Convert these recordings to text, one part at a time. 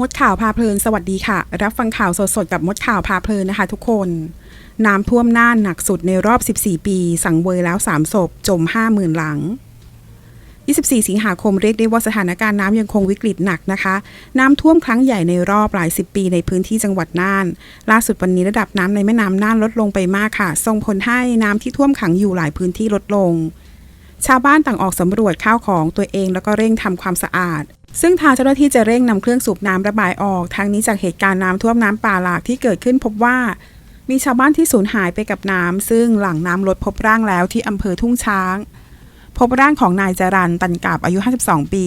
มดข่าวพาเพลินสวัสดีค่ะ รับฟังข่าวสดๆกับมดข่าวพาเพลินนะคะทุกคน น้ำท่วมน่านหนักสุดในรอบ 14 ปี สังเวยแล้ว 3 ศพ จม 50,000 หลัง 24 สิงหาคมเรียกได้ว่าสถานการณ์น้ำยังคงวิกฤตหนักนะคะ น้ำท่วมครั้งใหญ่ในรอบหลายสิบปีในพื้นที่จังหวัดน่าน ล่าสุดวันนี้ระดับน้ำในแม่น้ำน่านลดลงไปมากค่ะ ส่งผลให้น้ำที่ท่วมขังอยู่หลายพื้นที่ลดลงชาวบ้านต่างออกสำรวจข้าวของตัวเองแล้วก็เร่งทำความสะอาด ซึ่งทางเจ้าหน้าที่จะเร่งนำเครื่องสูบน้ำระบายออกทั้งนี้จากเหตุการณ์น้ำท่วมน้ำป่าหลากที่เกิดขึ้นพบว่า มีชาวบ้านที่สูญหายไปกับน้ำซึ่งหลังน้ำลดพบร่างแล้วที่อำเภอทุ่งช้าง พบร่างของนายจรันตันกาบอายุ 52 ปี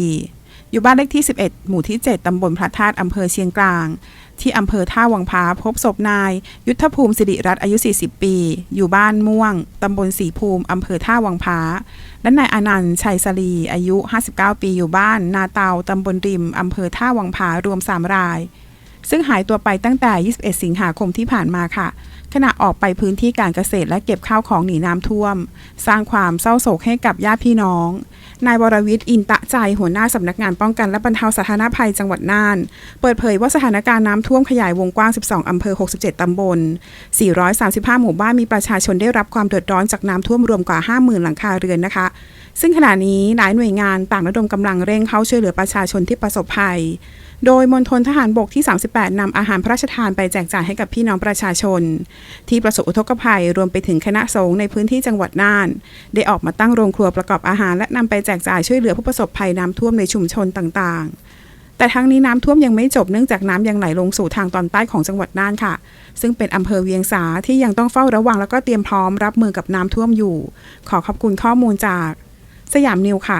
อยู่บ้านเลขที่ 11 หมู่ที่ 7 ตำบลพระธาตุอำเภอเชียงกลาง ที่อำเภอท่าวังพาพบศพนาย ยุทธภูมิสิริรัตน์อายุ 40 ปี อยู่บ้านม่วง ตำบลสีภูมิอำเภอท่าวังพาและนายอนันต์ชัยสลีอายุ 59 ปี อยู่บ้าน นาเตาตำบลริมอำเภอท่าวังพารวม 3 ราย ซึ่งหายตัวไปตั้งแต่ 21 สิงหาคมที่ผ่านมาค่ะขณะออกไปพื้นที่การเกษตรและเก็บข้าวของหนีน้ำท่วม สร้างความเศร้าโศกให้กับญาติพี่น้อง นายวรวิทย์อินตะใจหัวหน้าสำนักงานป้องกันและบรรเทาสาธารณภัยจังหวัดน่าน เปิดเผยว่าสถานการณ์น้ำท่วมขยายวงกว้าง 12 อำเภอ 67 ตำบล 435 หมู่บ้านมีประชาชนได้รับความเดือดร้อนจากน้ำท่วมรวมกว่า 50,000 หลังคาเรือนนะคะ ซึ่งขณะนี้หลายหน่วยงานต่างระดมกำลังเร่งเข้าช่วยเหลือประชาชนที่ประสบภัย โดยมณฑลทหารบกที่ 38 นำอาหารพระราชทานไปแจกจ่ายให้กับพี่น้องประชาชน ที่ประสบอุทกภัยรวมไปถึงคณะสงฆ์ในพื้นที่จังหวัดน่าน ได้ออกมาตั้งโรงครัวประกอบอาหาร และนำไปแจกจ่ายช่วยเหลือผู้ประสบภัยน้ำท่วมในชุมชนต่างๆแต่ทั้งนี้น้ำท่วมยังไม่จบเนื่องจากน้ำยังไหลลงสู่ทางตอนใต้ของจังหวัดน่านค่ะ ซึ่งเป็นอำเภอเวียงสาที่ยังต้องเฝ้าระวังแล้วก็เตรียมพร้อมรับมือกับน้ำท่วมอยู่ ขอขอบคุณข้อมูลจาก สยามนิวค่ะ